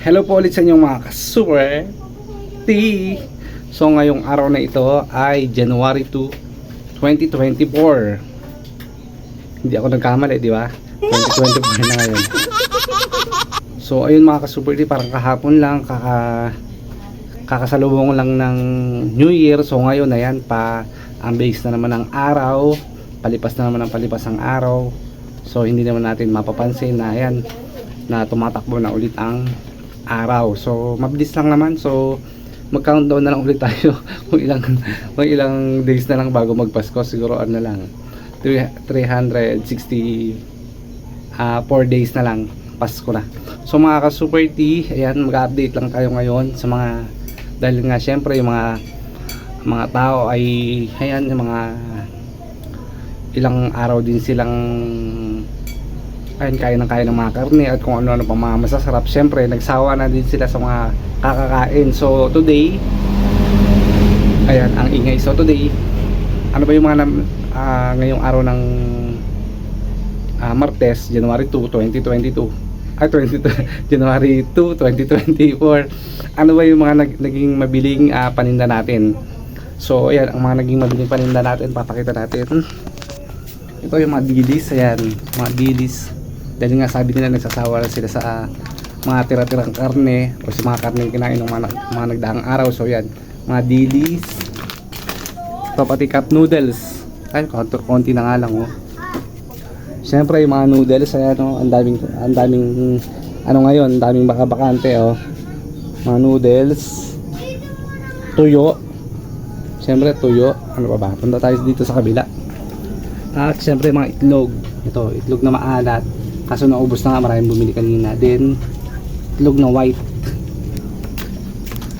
Hello po ulit sa inyong mga ka-super T. So ngayong araw na ito ay January 2, 2024. Hindi ako nagkamali, di ba? 2024 na ngayon. So ayun mga ka-super T, parang kahapon lang kaka kakasalubong lang ng New Year. So ngayon ayan pa ang base na naman ng araw. Palipas na naman ang palipas ang araw. So hindi naman natin mapapansin na ayan na tumatakbo na ulit ang araw. So mabilis lang naman. So mag-countdown na lang ulit tayo kung ilang kung ilang days na lang bago magpasko siguro ano na lang 3- 360 ah 4 days na lang Pasko na. So mga ka-super T, ayan mag-update lang tayo ngayon sa mga dahil nga syempre yung mga mga tao ay ayan yung mga ilang araw din silang ayun kaya ng kaya ng mga karne at kung ano-ano pa mga masasarap. Syempre nagsawa na din sila sa mga kakakain. So today ayan ang ingay. So today ano ba yung mga ah, ngayong araw ng ah, Martes January 2 2022 ay 22 January 2 2024 ano ba yung mga nag, naging mabiling ah, paninda natin? So ayan ang mga naging mabiling paninda natin papakita natin. Ito yung mga dilis ayan mga dilis dahil nga sabi nila nagsasawa na sila sa ah, mga tira-tirang karne o sa mga karne kinain ng mga, mga nagdaang araw so yan mga dilis ito pati cup noodles ay konti, na nga lang oh Siyempre yung mga noodles ayan oh, ang daming ang daming ano ngayon, ang daming baka bakante oh. Mga noodles, tuyo. Siyempre tuyo, ano pa ba? Punta tayo dito sa kabila. At siyempre mga itlog. Ito, itlog na maalat. Kaso naubos na nga, maraming bumili kanina. Then, itlog na white.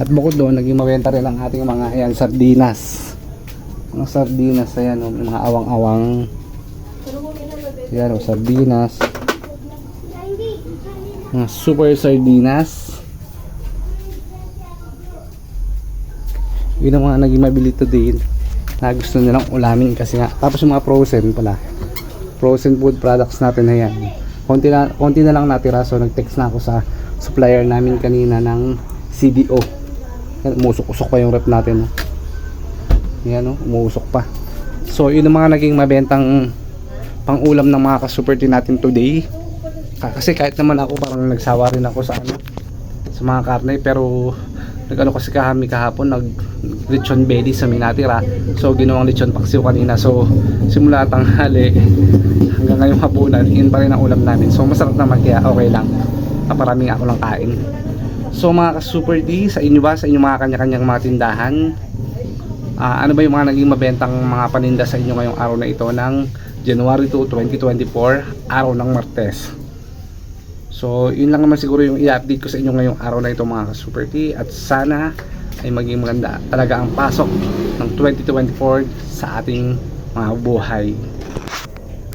At bukod doon, naging mabenta rin ang ating mga ayan, sardinas. Mga sardinas, ayan, oh, may mga awang-awang. Yan, oh, sardinas. Mga super sardinas. Yun ang mga naging mabili today na gusto nilang ulamin kasi nga. Tapos yung mga frozen pala. Frozen food products natin na yan. Konti na, konti na lang natira so nag-text na ako sa supplier namin kanina ng CDO. Umusok-usok pa yung rep natin. Oh. Yan, oh, umuusok pa. So, yun ang mga naging mabentang pang ulam ng mga ka-super natin today. Ka- Kasi kahit naman ako parang nagsawa rin ako sa ano sa mga karne pero nagano kasi kami kahapon nag lechon belly sa minatira. So ginawang lechon paksiw kanina. So simula tanghali hanggang ngayong hapunan, yun pa rin ang ulam namin. So masarap naman kaya okay lang. Kaparaming ako lang kain. So mga ka-super D, sa inyo ba sa inyong mga kanya-kanyang mga tindahan? Ah, ano ba yung mga naging mabentang mga paninda sa inyo ngayong araw na ito ng January 2, 2024, araw ng Martes. So, yun lang naman siguro yung i-update ko sa inyo ngayong araw na ito mga ka-Super T at sana ay maging maganda talaga ang pasok ng 2024 sa ating mga buhay.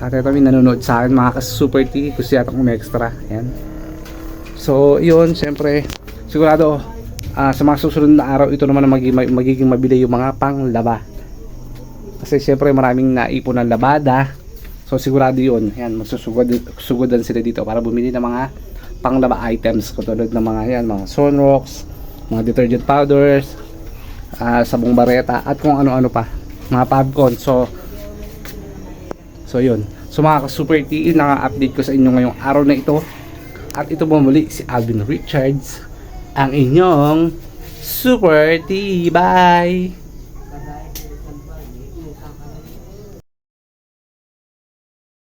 At ito may nanonood sa akin mga ka-Super T, gusto yata may extra. Ayan. So, yun, syempre, sigurado ah, sa mga susunod na araw, ito naman ang magiging, magiging mabili yung mga panglaba. Kasi syempre maraming naipon ng labada. So sigurado yun. Yan, magsusugod sugodan sila dito para bumili ng mga panglaba items katulad ng mga yan, mga sunrocks, mga detergent powders, ah, sabong bareta at kung ano-ano pa. Mga popcorn. So So yun. So mga ka-super T, naka-update ko sa inyo ngayong araw na ito. At ito po muli si Alvin Richards, ang inyong Super T. Bye!